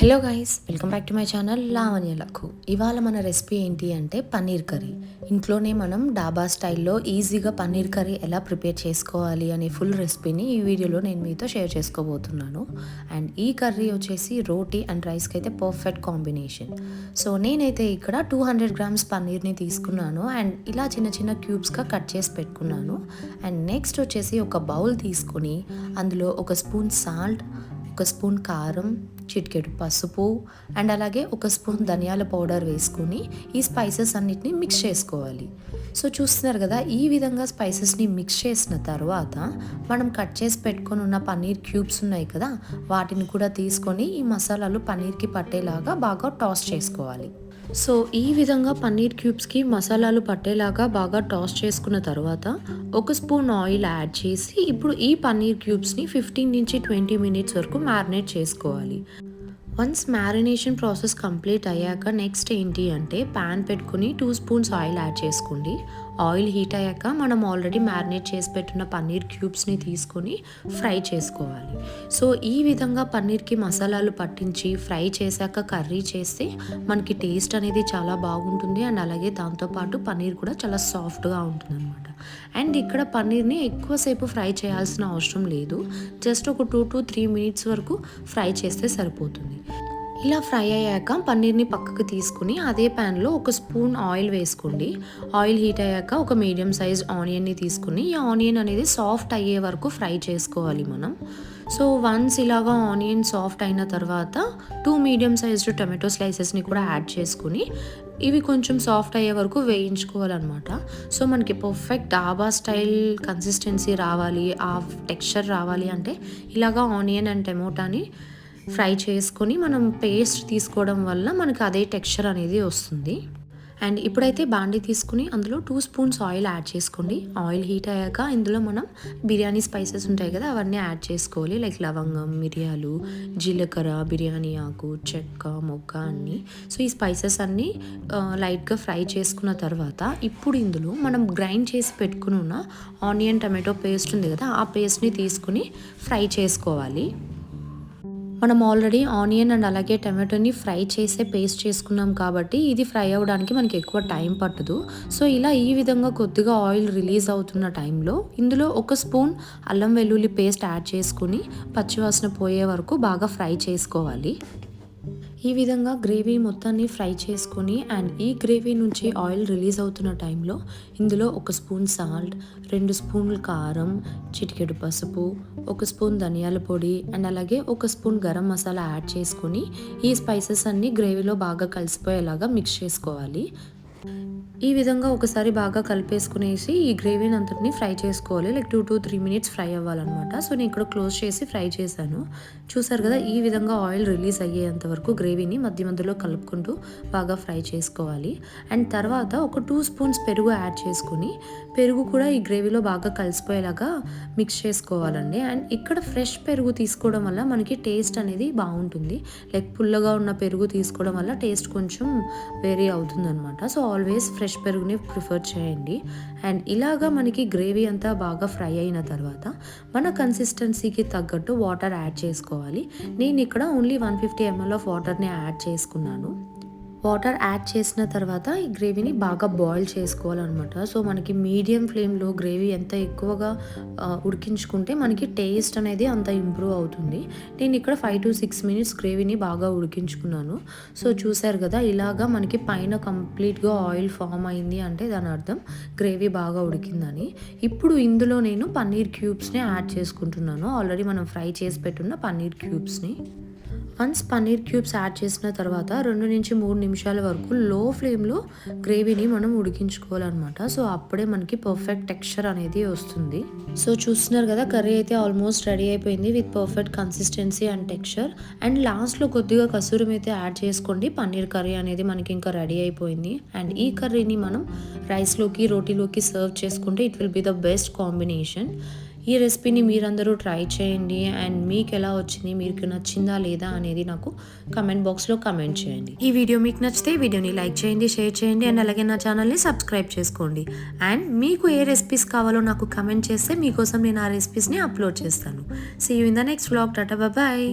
Hello guys welcome back to my channel Lavanya luck. ఇవాళ మన recipe ఏంటి అంటే పన్నీర్ కర్రీ. ఇంట్లోనే మనం డాబా స్టైల్లో ఈజీగా పన్నీర్ కర్రీ ఎలా ప్రిపేర్ చేసుకోవాలి అనే ఫుల్ రెసిపీని ఈ వీడియోలో నేను మీతో షేర్ చేసుకోబోతున్నాను. అండ్ ఈ కర్రీ వచ్చేసి రోటీ అండ్ రైస్కి అయితే పర్ఫెక్ట్ కాంబినేషన్. సో నేనైతే ఇక్కడ టూ హండ్రెడ్ గ్రామ్స్ పన్నీర్ని తీసుకున్నాను అండ్ ఇలా చిన్న చిన్న క్యూబ్స్గా కట్ చేసి పెట్టుకున్నాను. అండ్ నెక్స్ట్ వచ్చేసి ఒక బౌల్ తీసుకొని అందులో ఒక స్పూన్ సాల్ట్ ఒక స్పూన్ కారం చిటికెడు పసుపు అండ్ అలాగే ఒక స్పూన్ ధనియాల పౌడర్ వేసుకొని ఈ స్పైసెస్ అన్నిటిని మిక్స్ చేసుకోవాలి. సో చూస్తున్నారు కదా ఈ విధంగా స్పైసెస్ని మిక్స్ చేసిన తర్వాత మనం కట్ చేసి పెట్టుకొని ఉన్న పన్నీర్ క్యూబ్స్ ఉన్నాయి కదా వాటిని కూడా తీసుకొని ఈ మసాలాలు పన్నీర్కి పట్టేలాగా బాగా టాస్ చేసుకోవాలి. సో ఈ విధంగా పన్నీర్ క్యూబ్స్కి మసాలాలు పట్టేలాగా బాగా టాస్ చేసుకున్న తర్వాత ఒక స్పూన్ ఆయిల్ యాడ్ చేసి ఇప్పుడు ఈ పన్నీర్ క్యూబ్స్ని ఫిఫ్టీన్ నుంచి ట్వంటీ మినిట్స్ వరకు మ్యారినేట్ చేసుకోవాలి. వన్స్ మ్యారినేషన్ ప్రాసెస్ కంప్లీట్ అయ్యాక నెక్స్ట్ ఏంటి అంటే ప్యాన్ పెట్టుకుని టూ స్పూన్స్ ఆయిల్ యాడ్ చేసుకోండి. ఆయిల్ హీట్ అయ్యాక మనం ఆల్రెడీ మ్యారినేట్ చేసి పెట్టిన పన్నీర్ క్యూబ్స్ని తీసుకొని ఫ్రై చేసుకోవాలి. సో ఈ విధంగా పన్నీర్కి మసాలాలు పట్టించి ఫ్రై చేశాక కర్రీ చేస్తే మనకి టేస్ట్ అనేది చాలా బాగుంటుంది. అండ్ అలాగే దాంతోపాటు పన్నీర్ కూడా చాలా సాఫ్ట్గా ఉంటుంది అనమాట అండ్ ఇక్కడ పన్నీర్ని ఎక్కువసేపు ఫ్రై చేయాల్సిన అవసరం లేదు. జస్ట్ ఒక టూ టు త్రీ మినిట్స్ వరకు ఫ్రై చేస్తే సరిపోతుంది. ఇలా ఫ్రై అయ్యాక పన్నీర్ని పక్కకు తీసుకుని అదే ప్యాన్లో ఒక స్పూన్ ఆయిల్ వేసుకోండి. ఆయిల్ హీట్ అయ్యాక ఒక మీడియం సైజ్ ఆనియన్ని తీసుకుని ఈ ఆనియన్ అనేది సాఫ్ట్ అయ్యే వరకు ఫ్రై చేసుకోవాలి మనం. సో వన్స్ ఇలాగా ఆనియన్ సాఫ్ట్ అయిన తర్వాత టూ మీడియం సైజ్డ్ టొమాటో స్లైసెస్ని కూడా యాడ్ చేసుకుని ఇవి కొంచెం సాఫ్ట్ అయ్యే వరకు వేయించుకోవాలన్నమాట. సో మనకి పర్ఫెక్ట్ డాబా స్టైల్ కన్సిస్టెన్సీ రావాలి ఆ టెక్స్చర్ రావాలి అంటే ఇలాగా ఆనియన్ అండ్ టమోటాని ఫ్రై చేసుకొని మనం పేస్ట్ తీసుకోవడం వల్ల మనకి అదే టెక్స్చర్ అనేది వస్తుంది. అండ్ ఇప్పుడైతే బాండీ తీసుకుని అందులో టూ స్పూన్స్ ఆయిల్ యాడ్ చేసుకోండి. ఆయిల్ హీట్ అయ్యాక ఇందులో మనం బిర్యానీ స్పైసెస్ ఉంటాయి కదా అవన్నీ యాడ్ చేసుకోవాలి. లైక్ లవంగం మిరియాలు జీలకర్ర బిర్యానీ ఆకు చెక్క మొగ్గ అన్నీ. సో ఈ స్పైసెస్ అన్నీ లైట్గా ఫ్రై చేసుకున్న తర్వాత ఇప్పుడు ఇందులో మనం గ్రైండ్ చేసి పెట్టుకుని ఉన్న ఆనియన్ టమాటో పేస్ట్ ఉంది కదా ఆ పేస్ట్ని తీసుకుని ఫ్రై చేసుకోవాలి. మనం ఆల్రెడీ ఆనియన్ అండ్ అలాగే టమాటోని ఫ్రై చేసే పేస్ట్ చేసుకున్నాం కాబట్టి ఇది ఫ్రై అవ్వడానికి మనకి ఎక్కువ టైం పట్టదు. సో ఇలా ఈ విధంగా కొద్దిగా ఆయిల్ రిలీజ్ అవుతున్న టైంలో ఇందులో ఒక స్పూన్ అల్లం వెల్లుల్లి పేస్ట్ యాడ్ చేసుకుని పచ్చివాసన పోయే వరకు బాగా ఫ్రై చేసుకోవాలి. ఈ విధంగా గ్రేవీ మొత్తాన్ని ఫ్రై చేసుకొని అండ్ ఈ గ్రేవీ నుంచి ఆయిల్ రిలీజ్ అవుతున్న టైంలో ఇందులో ఒక స్పూన్ సాల్ట్ రెండు స్పూన్లు కారం చిటికెడు పసుపు ఒక స్పూన్ ధనియాల పొడి అండ్ అలాగే ఒక స్పూన్ గరం మసాలా యాడ్ చేసుకొని ఈ స్పైసెస్ అన్నీ గ్రేవీలో బాగా కలిసిపోయేలాగా మిక్స్ చేసుకోవాలి. ఈ విధంగా ఒకసారి బాగా కలిపేసుకునేసి ఈ గ్రేవీని అంతటిని ఫ్రై చేసుకోవాలి. Like two to three minutes fry అవ్వాలన్నమాట. సో నేను ఇక్కడ క్లోజ్ చేసి ఫ్రై చేశాను. చూసారు కదా ఈ విధంగా ఆయిల్ రిలీజ్ అయ్యేంత వరకు గ్రేవీని మధ్య మధ్యలో కలుపుకుంటూ బాగా ఫ్రై చేసుకోవాలి. అండ్ తర్వాత ఒక టూ స్పూన్స్ పెరుగు యాడ్ చేసుకుని పెరుగు కూడా ఈ గ్రేవీలో బాగా కలిసిపోయేలాగా మిక్స్ చేసుకోవాలండి. అండ్ ఇక్కడ ఫ్రెష్ పెరుగు తీసుకోవడం వల్ల మనకి టేస్ట్ అనేది బాగుంటుంది. లైక్ పుల్లగా ఉన్న పెరుగు తీసుకోవడం వల్ల టేస్ట్ కొంచెం వేరీ అవుతుంది అనమాట సో ఆల్వేస్ ఫ్రెష్ ఫ్రెష్ పెరుగుని ప్రిఫర్ చేయండి. అండ్ ఇలాగా మనకి గ్రేవీ అంతా బాగా ఫ్రై అయిన తర్వాత మన కన్సిస్టెన్సీకి తగ్గట్టు వాటర్ యాడ్ చేసుకోవాలి. నేను ఇక్కడ only one fifty ml of వాటర్ని యాడ్ చేసుకున్నాను. వాటర్ యాడ్ చేసిన తర్వాత ఈ గ్రేవీని బాగా బాయిల్ చేసుకోవాలన్నమాట. సో మనకి మీడియం ఫ్లేమ్లో గ్రేవీ ఎంత ఎక్కువగా ఉడికించుకుంటే మనకి టేస్ట్ అనేది అంత ఇంప్రూవ్ అవుతుంది. నేను ఇక్కడ ఫైవ్ టు సిక్స్ మినిట్స్ గ్రేవీని బాగా ఉడికించుకున్నాను. సో చూసారు కదా ఇలాగా మనకి పైన కంప్లీట్గా ఆయిల్ ఫామ్ అయింది అంటే దాని అర్థం గ్రేవీ బాగా ఉడికిందని. ఇప్పుడు ఇందులో నేను పన్నీర్ క్యూబ్స్ని యాడ్ చేసుకుంటున్నాను. ఆల్రెడీ మనం ఫ్రై చేసి పెట్టున్న పన్నీర్ క్యూబ్స్ని. వన్స్ పన్నీర్ క్యూబ్స్ యాడ్ చేసిన తర్వాత రెండు నుంచి మూడు నిమిషాల వరకు లో ఫ్లేమ్లో గ్రేవీని మనం ఉడికించుకోవాలన్నమాట. సో అప్పుడే మనకి పర్ఫెక్ట్ టెక్స్చర్ అనేది వస్తుంది. సో చూస్తున్నారు కదా కర్రీ అయితే ఆల్మోస్ట్ రెడీ అయిపోయింది with perfect consistency and texture. And లాస్ట్లో కొద్దిగా కసూరం అయితే యాడ్ చేసుకోండి. పన్నీర్ కర్రీ అనేది మనకి ఇంకా రెడీ అయిపోయింది. అండ్ ఈ కర్రీని మనం రైస్లోకి రోటీలోకి సర్వ్ చేసుకుంటే it will be the best combination. ఈ రెసిపీని మీరందరూ ట్రై చేయండి అండ్ మీకు ఎలా వచ్చింది మీకు నచ్చిందా లేదా అనేది నాకు కమెంట్ బాక్స్లో కమెంట్ చేయండి. ఈ వీడియో మీకు నచ్చితే వీడియోని లైక్ చేయండి షేర్ చేయండి అండ్ అలాగే నా ఛానల్ని సబ్స్క్రైబ్ చేసుకోండి. అండ్ మీకు ఏ రెసిపీస్ కావాలో నాకు కమెంట్ చేస్తే మీకోసం నేను ఆ రెసిపీస్ని అప్లోడ్ చేస్తాను. See you in the next vlog tata bye